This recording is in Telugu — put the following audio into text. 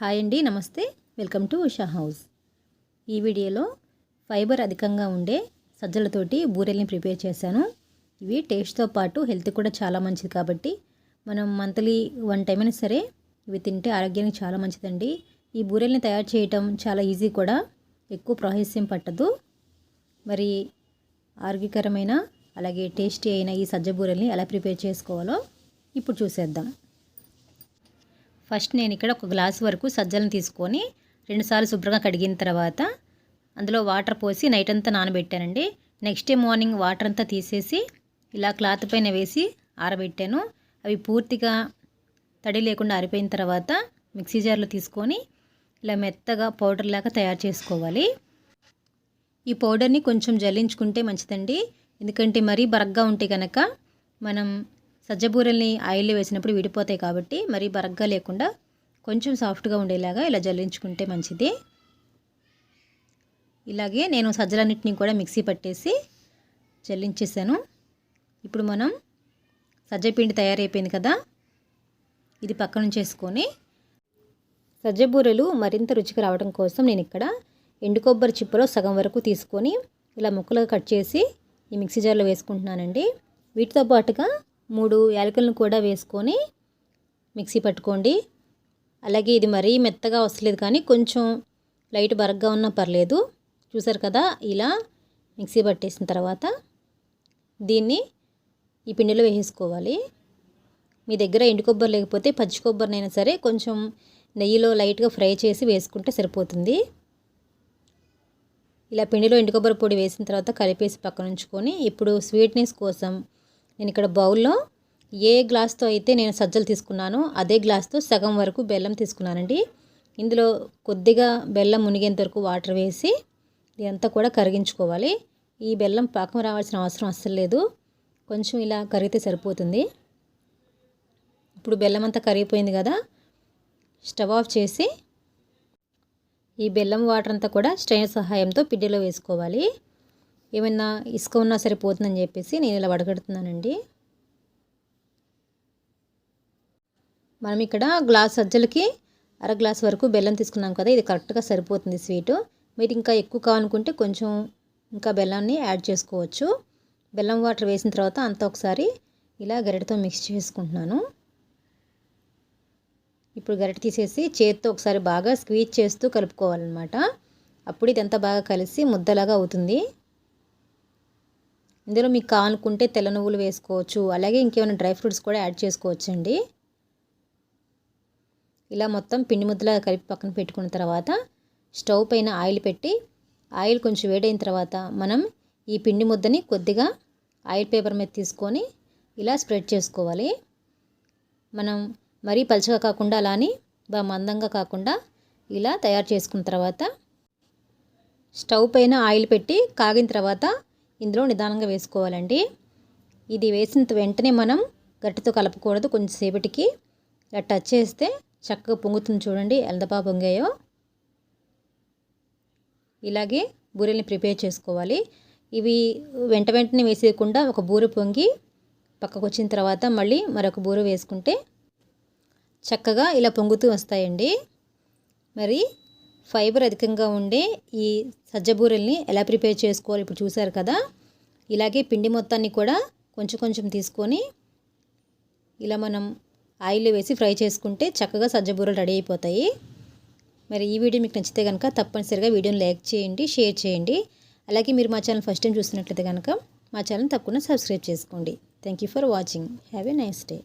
హాయ్ అండి namaste. Welcome to Usha house. ఈ వీడియోలో ఫైబర్ అధికంగా ఉండే సజ్జలతోటి బూరెల్ని ప్రిపేర్ చేశాను. ఇవి టేస్ట్తో పాటు హెల్త్ కూడా చాలా మంచిది కాబట్టి మనం మంత్లీ వన్ టైం అయినా సరే ఇవి తింటే ఆరోగ్యానికి చాలా మంచిదండి. ఈ బూరెల్ని తయారు చేయటం చాలా ఈజీ కూడా ఎక్కువ ప్రాసెసింగ్ పట్టదు. మరి ఆరోగ్యకరమైన అలాగే టేస్టీ అయిన ఈ సజ్జ బూరెల్ని ఎలా ప్రిపేర్ చేసుకోవాలో ఇప్పుడు చూసేద్దాం. ఫస్ట్ నేను ఇక్కడ ఒక గ్లాస్ వరకు సజ్జలను తీసుకొని రెండుసార్లు శుభ్రంగా కడిగిన తర్వాత అందులో వాటర్ పోసి నైట్ అంతా నానబెట్టానండి. నెక్స్ట్ డే మార్నింగ్ వాటర్ అంతా తీసేసి ఇలా క్లాత్ పైన వేసి ఆరబెట్టాను. అవి పూర్తిగా తడి లేకుండా ఆరిపోయిన తర్వాత మిక్సీ జార్లో తీసుకొని ఇలా మెత్తగా పౌడర్ లాగా తయారు చేసుకోవాలి. ఈ పౌడర్ని కొంచెం జల్లించుకుంటే మంచిదండి. ఎందుకంటే మరీ బరగ్గా ఉంటే కనుక మనం సజ్జబూరల్ని ఆయిల్లో వేసినప్పుడు విడిపోతాయి కాబట్టి మరీ బరగ్గా లేకుండా కొంచెం సాఫ్ట్గా ఉండేలాగా ఇలా జల్లించుకుంటే మంచిది. ఇలాగే నేను సజ్జలన్నింటినీ కూడా మిక్సీ పట్టేసి జల్లించేసాను. ఇప్పుడు మనం సజ్జపిండి తయారైపోయింది కదా ఇది పక్కన చేసుకొని సజ్జబూరెలు మరింత రుచిగా రావడం కోసం నేను ఇక్కడ ఎండు కొబ్బరి చిప్పలో సగం వరకు తీసుకొని ఇలా ముక్కలుగా కట్ చేసి ఈ మిక్సీ జార్లో వేసుకుంటున్నానండి. వీటితో పాటుగా మూడు యాలకులను కూడా వేసుకొని మిక్సీ పట్టుకోండి. అలాగే ఇది మరీ మెత్తగా వస్తలేదు కానీ కొంచెం లైట్ బరగ్గా ఉన్నా పర్లేదు. చూసారు కదా ఇలా మిక్సీ పట్టేసిన తర్వాత దీన్ని ఈ పిండిలో వేసుకోవాలి మీ దగ్గర ఎండు కొబ్బరి లేకపోతే పచ్చి కొబ్బరినైనా సరే కొంచెం నెయ్యిలో లైట్గా ఫ్రై చేసి వేసుకుంటే సరిపోతుంది. ఇలా పిండిలో ఎండు కొబ్బరి పొడి వేసిన తర్వాత కలిపేసి పక్కన ఉంచుకొని ఇప్పుడు స్వీట్నెస్ కోసం నేను ఇక్కడ బౌల్లో ఏ గ్లాస్తో అయితే నేను సజ్జలు తీసుకున్నానో అదే గ్లాస్తో సగం వరకు బెల్లం తీసుకున్నానండి. ఇందులో కొద్దిగా బెల్లం మునిగేంత వరకు వాటర్ వేసి ఇదంతా కూడా కరిగించుకోవాలి. ఈ బెల్లం పాకం రావాల్సిన అవసరం అస్సలు లేదు. కొంచెం ఇలా కరిగితే సరిపోతుంది. ఇప్పుడు బెల్లం అంతా కరిగిపోయింది కదా స్టవ్ ఆఫ్ చేసి ఈ బెల్లం వాటర్ అంతా కూడా స్ట్రైనర్ సహాయంతో పిడ్డిలో వేసుకోవాలి. ఏమైనా ఇసుక ఉన్నా సరిపోతుందని చెప్పేసి నేను ఇలా వడగడుతున్నానండి. మనం ఇక్కడ గ్లాస్ సజ్జలకి అర గ్లాస్ వరకు బెల్లం తీసుకున్నాం కదా ఇది కరెక్ట్గా సరిపోతుంది స్వీటు. మీరు ఇంకా ఎక్కువ కావాలనుకుంటే కొంచెం ఇంకా బెల్లాన్ని యాడ్ చేసుకోవచ్చు. బెల్లం వాటర్ వేసిన తర్వాత అంతా ఒకసారి ఇలా గరిటతో మిక్స్ చేసుకుంటున్నాను. ఇప్పుడు గరిట తీసేసి చేతితో ఒకసారి బాగా స్క్వీజ్ చేస్తూ కలుపుకోవాలన్నమాట. అప్పుడు ఇదంతా బాగా కలిసి ముద్దలాగా అవుతుంది. ఇందులో మీకు కావాలనుకుంటే తెల్ల నువ్వులు వేసుకోవచ్చు. అలాగే ఇంకేమైనా డ్రై ఫ్రూట్స్ కూడా యాడ్ చేసుకోవచ్చు అండి ఇలా మొత్తం పిండి ముద్దలా కలిపి పక్కన పెట్టుకున్న తర్వాత స్టవ్ పైన ఆయిల్ పెట్టి ఆయిల్ కొంచెం వేడైన తర్వాత మనం ఈ పిండి ముద్దని కొద్దిగా ఆయిల్ పేపర్ మీద తీసుకొని ఇలా స్ప్రెడ్ చేసుకోవాలి. మనం మరీ పలుచగా కాకుండా అలానే బాగా మందంగా కాకుండా ఇలా తయారు చేసుకున్న తర్వాత స్టవ్ పైన ఆయిల్ పెట్టి కాగిన తర్వాత ఇందులో నిదానంగా వేసుకోవాలండి. ఇది వేసిన వెంటనే మనం గట్టితో కలపకూడదు. కొంచెంసేపటికి ఇలా టచ్ చేస్తే చక్కగా పొంగుతుంది చూడండి. ఎల్దబా పొంగాయో. ఇలాగే బూరెల్ని ప్రిపేర్ చేసుకోవాలి. ఇవి వెంట వెంటనే వేసేయకుండా ఒక బూర పొంగి పక్కకు వచ్చిన తర్వాత మళ్ళీ మరొక బూర వేసుకుంటే చక్కగా ఇలా పొంగుతూ వస్తాయండి. మరి ఫైబర్ అధికంగా ఉండే ఈ సజ్జబూరెల్ని ఎలా ప్రిపేర్ చేసుకోవాలి ఇప్పుడు చూసారు కదా? ఇలాగే పిండి మొత్తాన్ని కూడా కొంచెం కొంచెం తీసుకొని ఇలా మనం ఆయిల్లో వేసి ఫ్రై చేసుకుంటే చక్కగా సజ్జబూరలు రెడీ అయిపోతాయి. మరి ఈ వీడియో మీకు నచ్చితే కనుక తప్పనిసరిగా వీడియోని లైక్ చేయండి షేర్ చేయండి. అలాగే మీరు మా ఛానల్ ఫస్ట్ టైం చూస్తున్నట్లయితే కనుక మా ఛానల్ తప్పకుండా సబ్స్క్రైబ్ చేసుకోండి. Thank you for watching have a nice day